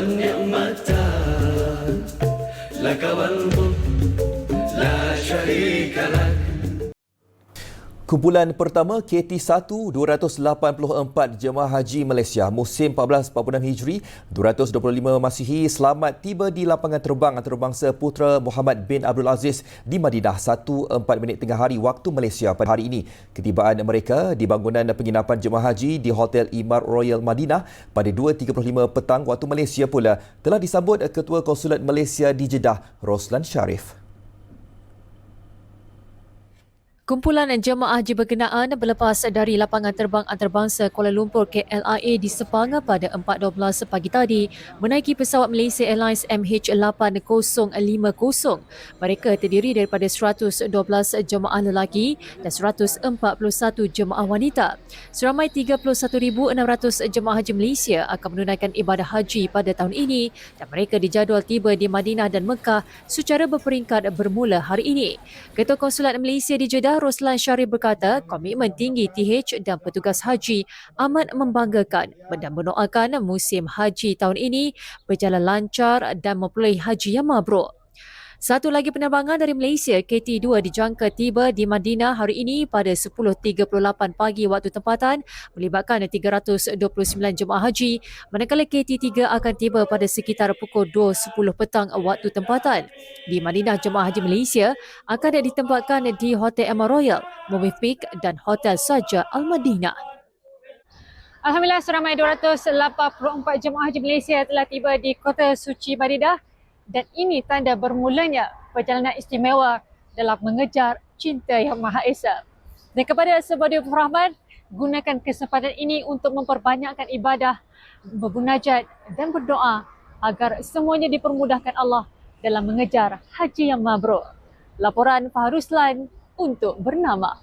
والنعمتان لك والملك لا شريك لك Kumpulan pertama KT1 284 jemaah haji Malaysia musim 1446 Hijri 225 Masihi selamat tiba di lapangan terbang antarabangsa Putra Muhammad bin Abdul Aziz di Madinah 1.4 minit tengah hari waktu Malaysia pada hari ini. Ketibaan mereka di bangunan penginapan jemaah haji di Hotel Imar Royal Madinah pada 2.35 petang waktu Malaysia pula telah disambut Ketua Konsulat Malaysia di Jeddah Roslan Sharif. Kumpulan jemaah haji berkenaan berlepas dari lapangan terbang antarabangsa Kuala Lumpur KLIA di Sepang pada 4.12 pagi tadi menaiki pesawat Malaysia Airlines MH8050. Mereka terdiri daripada 112 jemaah lelaki dan 141 jemaah wanita. Seramai 31,600 jemaah haji Malaysia akan menunaikan ibadah haji pada tahun ini dan mereka dijadual tiba di Madinah dan Mekah secara berperingkat bermula hari ini. Ketua Konsulat Malaysia di Jeddah Roslan Syarif berkata komitmen tinggi TH dan petugas haji amat membanggakan dan mendoakan musim haji tahun ini berjalan lancar dan memperoleh haji yang mabrur. Satu lagi penerbangan dari Malaysia, KT2 dijangka tiba di Madinah hari ini pada 10.38 pagi waktu tempatan melibatkan 329 jemaah haji manakala KT3 akan tiba pada sekitar pukul 2.10 petang waktu tempatan. Di Madinah, jemaah haji Malaysia akan ditempatkan di Hotel Emma Royal, Movie Peak dan Hotel Saja Al-Madinah. Alhamdulillah seramai 284 jemaah haji Malaysia telah tiba di kota suci Madinah dan ini tanda bermulanya perjalanan istimewa dalam mengejar cinta yang Maha Esa. Dan kepada sebuah Rahman, gunakan kesempatan ini untuk memperbanyakkan ibadah, berbunajat dan berdoa agar semuanya dipermudahkan Allah dalam mengejar haji yang mabrur. Laporan Fahruslan untuk bernama